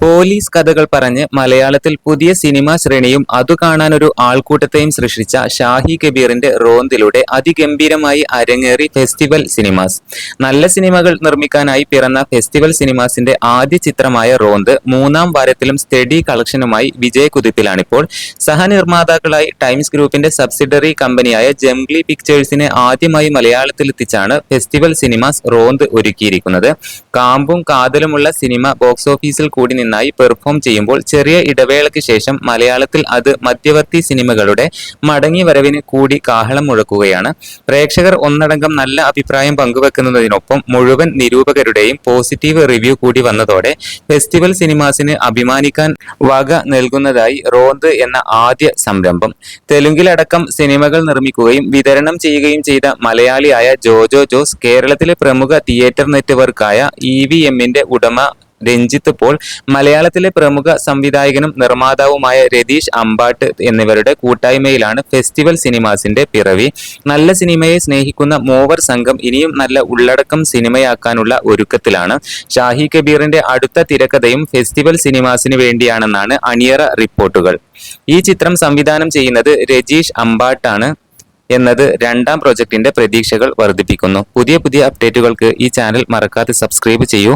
Police കഥകൾ പറഞ്ഞ് മലയാളത്തിൽ പുതിയ സിനിമാ ശ്രേണിയും അതു കാണാൻ ഒരു ആൾക്കൂട്ടത്തെയും സൃഷ്ടിച്ച ഷാഹി കബീറിന്റെ റോന്തിലൂടെ അതിഗംഭീരമായി അരങ്ങേറി ഫെസ്റ്റിവൽ സിനിമാസ്. നല്ല സിനിമകൾ നിർമ്മിക്കാനായി പിറന്ന ഫെസ്റ്റിവൽ സിനിമാസിന്റെ ആദ്യ ചിത്രമായ റോന്ത് മൂന്നാം വാരത്തിലും സ്റ്റഡി കളക്ഷനുമായി വിജയകുതിപ്പിലാണിപ്പോൾ സഹനിർമ്മാതാക്കളായി ടൈംസ് ഗ്രൂപ്പിന്റെ സബ്സിഡറി കമ്പനിയായ ജംഗ്ലി പിക്ചേഴ്സിനെ ആദ്യമായി മലയാളത്തിലെത്തിച്ചാണ് ഫെസ്റ്റിവൽ സിനിമാസ് റോന്ത് ഒരുക്കിയിരിക്കുന്നത്. കാമ്പും കാതലുമുള്ള സിനിമ ബോക്സ് ഓഫീസിൽ കൂടി നിന്നായി പെർഫോം ചെയ്യുമ്പോൾ ചെറിയ ഇടവേളയ്ക്ക് ശേഷം മലയാളത്തിൽ അത് മധ്യവർത്തി സിനിമകളുടെ മടങ്ങി വരവിന് കൂടി കാഹളം മുഴക്കുകയാണ്. പ്രേക്ഷകർ ഒന്നടങ്കം നല്ല അഭിപ്രായം പങ്കുവെക്കുന്നതിനൊപ്പം മുഴുവൻ നിരൂപകരുടെയും പോസിറ്റീവ് റിവ്യൂ കൂടി വന്നതോടെ ഫെസ്റ്റിവൽ സിനിമാസിന് അഭിമാനിക്കാൻ വക നൽകുന്നതായി റോന്ത് എന്ന ആദ്യ സംരംഭം. തെലുങ്കിലടക്കം സിനിമകൾ നിർമ്മിക്കുകയും വിതരണം ചെയ്യുകയും ചെയ്ത മലയാളിയായ ജോജോ ജോസ് കേരളത്തിലെ പ്രമുഖ തിയേറ്റർ നെറ്റ്വർക്കായ ഇ വി എമ്മിന്റെ ഉടമ രഞ്ജിത്ത് പോൾ മലയാളത്തിലെ പ്രമുഖ സംവിധായകനും നിർമ്മാതാവുമായ രതീഷ് അമ്പാട്ട് എന്നിവരുടെ കൂട്ടായ്മയിലാണ് ഫെസ്റ്റിവൽ സിനിമാസിന്റെ പിറവി. നല്ല സിനിമയെ സ്നേഹിക്കുന്ന മൂവർ സംഘം ഇനിയും നല്ല ഉള്ളടക്കം സിനിമയാക്കാനുള്ള ഒരുക്കത്തിലാണ്. ഷാഹി കബീറിന്റെ അടുത്ത തിരക്കഥയും ഫെസ്റ്റിവൽ സിനിമാസിന് വേണ്ടിയാണെന്നാണ് അണിയറ റിപ്പോർട്ടുകൾ. ഈ ചിത്രം സംവിധാനം ചെയ്യുന്നത് രജീഷ് അമ്പാട്ടാണ് എന്നത് രണ്ടാം പ്രൊജക്ടിന്റെ പ്രതീക്ഷകൾ വർദ്ധിപ്പിക്കുന്നു. പുതിയ പുതിയ അപ്ഡേറ്റുകൾക്ക് ഈ ചാനൽ മറക്കാതെ സബ്സ്ക്രൈബ് ചെയ്യൂ.